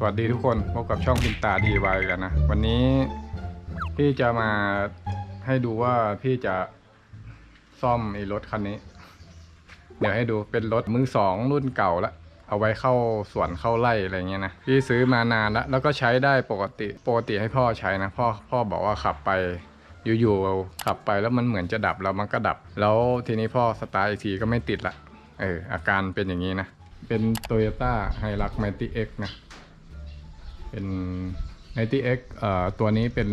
สวัสดีทุกคนพบกับช่องพินตาดีวายกันนะ วันนี้พี่จะมาให้ดูว่าพี่จะซ่อมไอ้รถคันนี้ เดี๋ยวให้ดูเป็นรถมือสองรุ่นเก่าละเอาไว้เข้าสวนเข้าไร่อะไรเงี้ยนะพี่ซื้อมานานแล้วแล้วก็ใช้ได้ปกติปกติให้พ่อใช้นะพ่อพ่อบอกว่าขับไปอยู่ๆขับไปแล้วมันเหมือนจะดับแล้วมันก็ดับ แล้วทีนี้พ่อสตาร์ทอีกทีก็ไม่ติดละเอออาการเป็นอย่างนี้นะ เป็น Toyota Hilux Mighty X นะ เป็น Mighty X เอ่อตัวนี้เป็น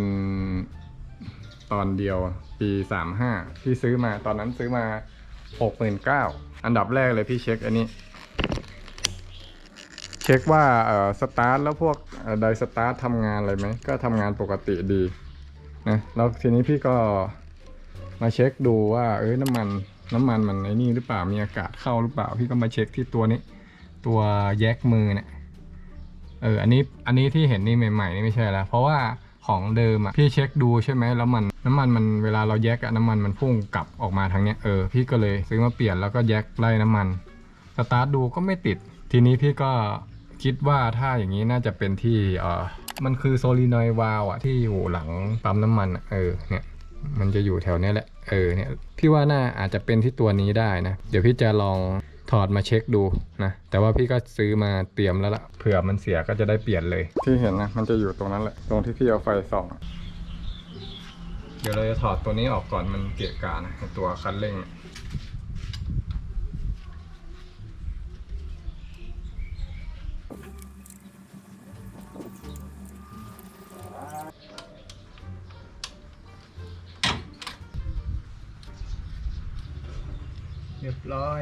ตอนเดียวปี 35 ที่ซื้อมาตอนนั้นซื้อมา 69,000อันดับแรกเลยพี่เช็คอันนี้ เช็คว่าเอ่อสตาร์ทแล้วพวกไดสตาร์ททำงานอะไรไหม ก็ทำงานปกติดีนะแล้วทีนี้พี่ก็มาเช็คดูว่าเอ้ยน้ำมันน้ำมันมันไอ้นี่หรือเปล่ามีอากาศเข้าหรือเปล่า พี่ก็มาเช็คที่ตัวนี้ ตัวแยกมือเนี่ย เอออันนี้อันนี้ที่เห็นนี่ใหม่ๆนี่ไม่ใช่แล้ว เพราะว่าของเดิมอะพี่เช็คดูใช่ไหมแล้วมันน้ำมันมันเวลาเราแยกอะน้ำมันมันพุ่งกลับออกมาทางเนี้ยเออพี่ก็เลยซื้อมาเปลี่ยนแล้วก็แยกไล่น้ำมันสตาร์ทดูก็ไม่ติด ทีนี้พี่ก็คิดว่าถ้าอย่างนี้น่าจะเป็นที่เออมันคือโซลีนอยวาลวอะที่อยู่หลังปั๊มน้ำมันเออเนี่ยมันจะอยู่แถวนี้แหละเออเนี่ยพี่ว่าน่าอาจจะเป็นที่ตัวนี้ได้นะ เดี๋ยวพี่จะลอง ถอดมาเช็คดูนะ แต่ว่าพี่ก็ซื้อมาเตรียมแล้วละเผื่อมันเสียก็จะได้เปลี่ยนเลย ที่เห็นนะมันจะอยู่ตรงนั้นแหละ ตรงที่พี่เอาไฟส่องเดี๋ยวเราจะถอดตัวนี้ออกก่อนมันเกะกะนะไอ้ตัวคันเร่งเนี่ยเรียบร้อย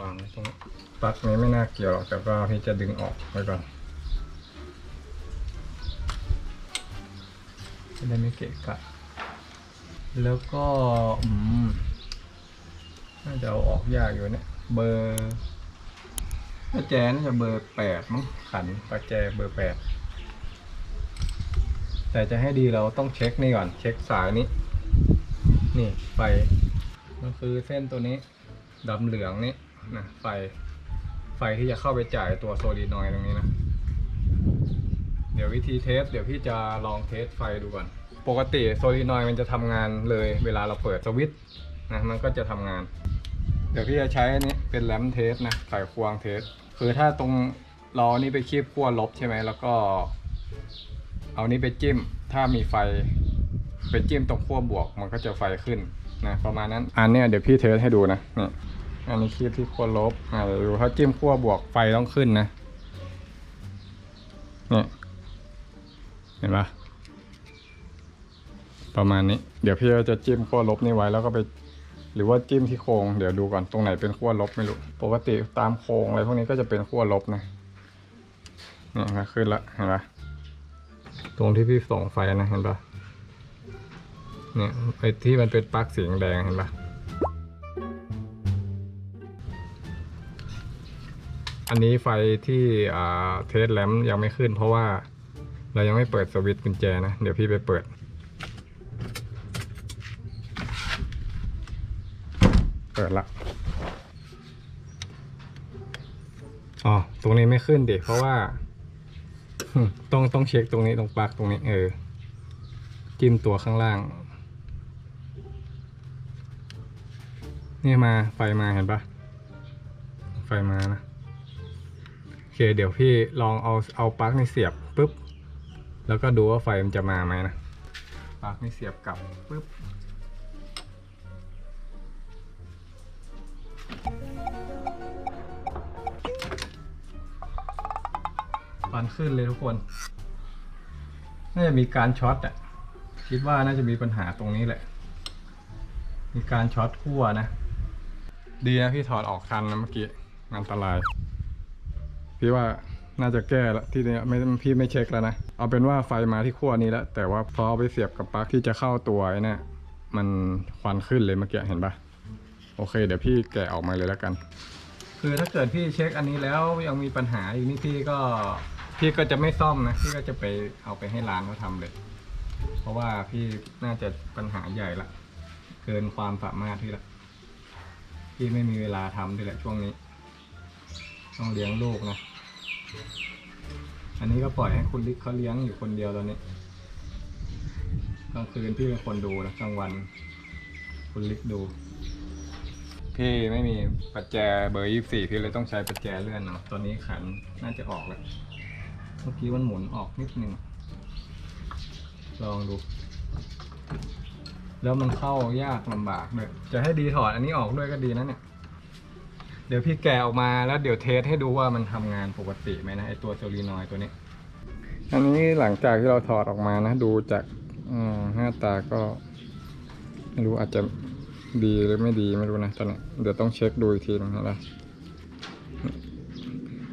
วางไว้ตรงนี้ปลั๊กนี้ไม่น่าเกี่ยวหรอกแต่ว่าพี่จะดึงออกไว้ก่อนจะได้ไม่เกะกะ แล้วก็อืมน่าจะเอาออกยากอยู่เนี่ย เบอร์ประแจน่าจะเบอร์แปดมั้งขันประแจเบอร์แปดแต่จะให้ดีเราต้องเช็คนี่ก่อน เช็คสายนี้ นี่ไฟมันคือเส้นตัวนี้ดำเหลืองนี่ นะไฟ ไฟที่จะเข้าไปจ่ายตัวโซลีนอยด์ตรงนี้นะ เดี๋ยววิธีเทส เดี๋ยวพี่จะลองเทสไฟดูก่อน ปกติโซลีนอยด์มันจะทำงานเลยเวลาเราเปิดสวิตช์นะมันก็จะทำงาน เดี๋ยวพี่จะใช้อันนี้เป็นแรมเทสนะไขควงเทส คือถ้าตรงล้อนี้ไปคีบขั้วลบใช่ไหมแล้วก็ เอานี้ไปจิ้ม ถ้ามีไฟไปจิ้มตรงขั้วบวก มันก็จะไฟขึ้นนะประมาณนั้น อันเนี้ยเดี๋ยวพี่เทสให้ดูนะนี่ อันนี้คีบที่ขั้วลบอ่าเดี๋ยวดูถ้าจิ้มขั้วบวกไฟต้องขึ้นนะเนี่ยเห็นปะประมาณนี้ เดี๋ยวพี่จะจิ้มขั้วลบนี่ไว้แล้วก็ไป หรือว่าจิ้มที่โครงเดี๋ยวดูก่อนตรงไหนเป็นขั้วลบไม่รู้ปกติตามโครงอะไรพวกนี้ก็จะเป็นขั้วลบนะเนี่ยมาขึ้นละเห็นปะตรงที่พี่ส่องไฟนะเห็นปะเนี่ยไอ้ที่มันเป็นปลั๊กสีแดงเห็นปะ อันนี้ไฟที่เทสแลมยังไม่ขึ้น เพราะว่าเรายังไม่เปิดสวิตช์กุญแจนะ เดี๋ยวพี่ไปเปิด เปิดละอ๋อตรงนี้ไม่ขึ้นดิเพราะว่าต้องต้องเช็คตรงนี้ตรงปลั๊กตรงนี้ เออ จิ้มตัวข้างล่าง นี่มาไฟมาเห็นปะไฟมานะ เคเดี๋ยวพี่ลองเอาเอาปลั๊กนี่เสียบปุ๊บ แล้วก็ดูว่าไฟมันจะมาไหมนะปลั๊กนี่เสียบกลับปุ๊บฟันขึ้นเลยทุกคน น่าจะมีการช็อตอะ คิดว่าน่าจะมีปัญหาตรงนี้แหละ มีการช็อตขั้วนะ ดีนะพี่ถอดออกคันนะเมื่อกี้อันตราย พี่ว่าน่าจะแก้แล้วที่เนี้ยไม่พี่ไม่เช็คแล้วนะ เอาเป็นว่าไฟมาที่ขั้วนี้แล้ว แต่ว่าพอเอาไปเสียบกับปลั๊กที่จะเข้าตัวเนี่ยมันควันขึ้นเลยเมื่อกี้เห็นปะโอเค เดี๋ยวพี่แกะออกมาเลยแล้วกัน คือถ้าเกิดพี่เช็คอันนี้แล้วยังมีปัญหาอีกนี่พี่ก็พี่ก็จะไม่ซ่อมนะพี่ก็จะไปเอาไปให้ร้านเขาทำเลย เพราะว่าพี่น่าจะปัญหาใหญ่ละ เกินความสามารถพี่ละพี่ไม่มีเวลาทำด้วยแหละช่วงนี้ ต้องเลี้ยงลูกนะ อันนี้ก็ปล่อยให้คุณลิกเขาเลี้ยงอยู่คนเดียวตอนนี้กลางคืนพี่เป็นคนดูนะกลางวัน คุณลิกดู พี่ไม่มีประแจเบอร์ยี่สี่พี่เลยต้องใช้ประแจเลื่อนเนาะตอนนี้ขันน่าจะออกแล้ว เมื่อกี้มันหมุนออกนิดนึง ลองดู แล้วมันเข้ายากลำบากเลยจะให้ดีถอดอันนี้ออกด้วยก็ดีนะเนี่ย เดี๋ยวพี่แกะออกมาแล้วเดี๋ยวเทสให้ดูว่ามันทำงานปกติไหมนะไอตัวโซลีนอยด์ตัวนี้ อันนี้หลังจากที่เราถอดออกมานะ ดูจากอืมหน้าตาก็ไม่รู้อาจจะดีหรือไม่ดีไม่รู้นะตอนนี้เดี๋ยวต้องเช็คดูอีกทีนึงนะ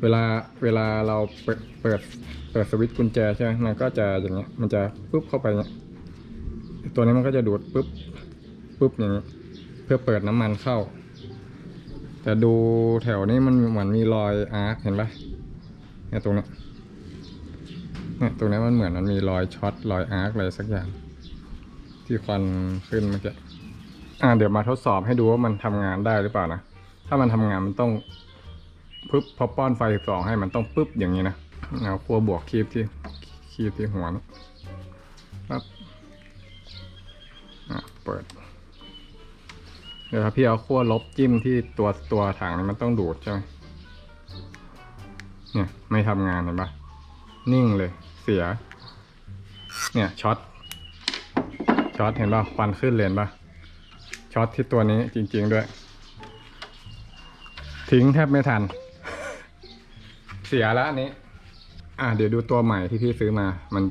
เวลาเวลาเราเปิดเปิดเปิดสวิตช์กุญแจใช่ไหมมันก็จะอย่างเงี้ย มันจะปุ๊บเข้าไปเนี่ยตัวนี้มันก็จะดูดปุ๊บปุ๊บอย่างนี้ยเพื่อเปิดน้ำมันเข้า แต่ดูแถวนี้มันเหมือนมีรอยอาร์คเห็นปะเนี่ยตรงนี้เนี่ยตรงนี้มันเหมือนมันมีรอยช็อตรอยอาร์คอะไรสักอย่าง ที่ควันขึ้นเมื่อกี้อ่าเดี๋ยวมาทดสอบให้ดูว่ามันทำงานได้หรือเปล่านะถ้ามันทำงานมันต้องปึ๊บพอป้อนไฟสองให้มันต้องปึ๊บอย่างนี้นะเอาขั้วบวกคีบที่คีบที่หัวนะปั๊บ ดี๋ยวพี่เอาขั้วลบจิ้มที่ตัวตัวถังนี่มันต้องดูดใช่ไหมเนี่ยไม่ทำงานเห็นปะนิ่งเลย เสีย เนี่ยช็อตช็อตเห็นป่ะควันขึ้นเลนป่ะช็อตที่ตัวนี้จริง ๆด้วย ทิ้งแทบไม่ทัน เสียแล้วอันนี้ อะเดี๋ยวดูตัวใหม่ที่พี่ซื้อมา มัน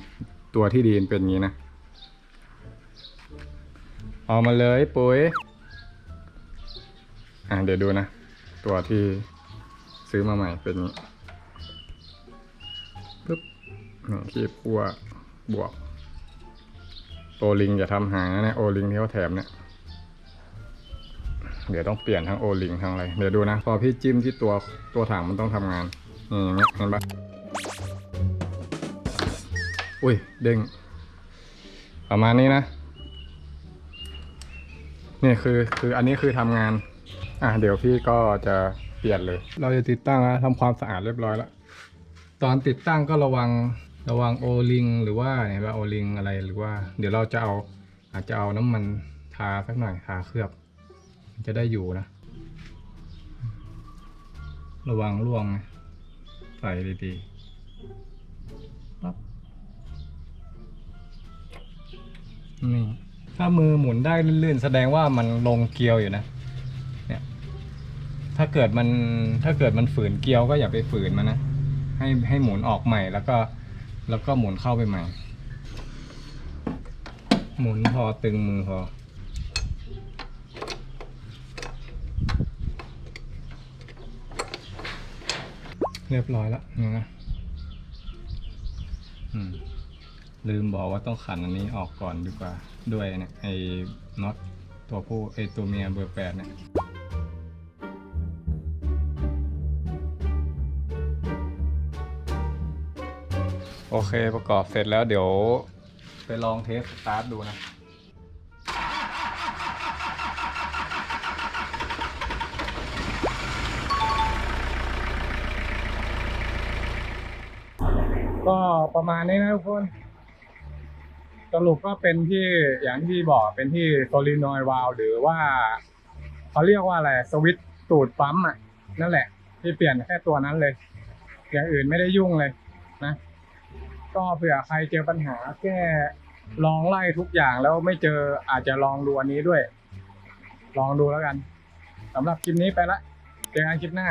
ตัวที่ดีนเป็นอย่างนี้นะเอามาเลยปุ๋ย อะเดี๋ยวดูนะ ตัวที่ซื้อมาใหม่เป็นนี้ปึ๊บนี่คีบขั้วบวกโอลิงอย่าทำหางนะเนี่ยโอลิงที่เขาแถมเนี่ยเดี๋ยวต้องเปลี่ยนทั้งโอลิงทั้งอะไร เดี๋ยวดูนะ พอพี่จิ้มที่ตัวตัวถังมันต้องทำงานนี่อย่างเงี้ยเห็นปะอุ้ย เด้ง ประมาณนี้นะ นี่คือคืออันนี้คือทำงาน อะเดี๋ยวพี่ก็จะเปลี่ยนเลย เราจะติดตั้งแล้วทำความสะอาดเรียบร้อยแล้ว ตอนติดตั้งก็ระวังระวังโอลิงหรือว่าเนี่ยว่าโอลิงอะไรหรือว่า เดี๋ยวเราจะเอาอาจจะเอาน้ำมันทาสักหน่อยทาเคลือบ จะได้อยู่นะ ระวังร่วงนะใส่ดีๆนี่ถ้ามือหมุนได้ลื่นๆ แสดงว่ามันลงเกลียวอยู่นะ ถ้าเกิดมันถ้าเกิดมันฝืนเกลียวก็อย่าไปฝืนมันนะ ให้ให้หมุนออกใหม่แล้วก็แล้วก็หมุนเข้าไปใหม่ หมุนพอตึงมือพอเรียบร้อยแล้วนี่นะลืมบอกว่าต้องขันอันนี้ออกก่อนดีกว่า ด้วยเนี่ยไอ้น็อตตัวผู้ไอ้ตัวเมียเบอร์แปดเนี่ย โอเคประกอบเสร็จแล้วเดี๋ยวไปลองเทสสตาร์ทดูนะก็ประมาณนี้นะทุกคน สรุปก็เป็นที่อย่างที่บอกเป็นที่โซลินอยวาลหรือว่าเขาเรียกว่าอะไรสวิตตูดปั๊มอะ นั่นแหละ ที่เปลี่ยนแค่ตัวนั้นเลย อย่างอื่นไม่ได้ยุ่งเลยนะ ก็เผื่อใครเจอปัญหาแก้ลองไล่ทุกอย่างแล้วไม่เจออาจจะลองดูอันนี้ด้วย ลองดูแล้วกันสำหรับคลิปนี้ไปละเจอกันคลิปหน้า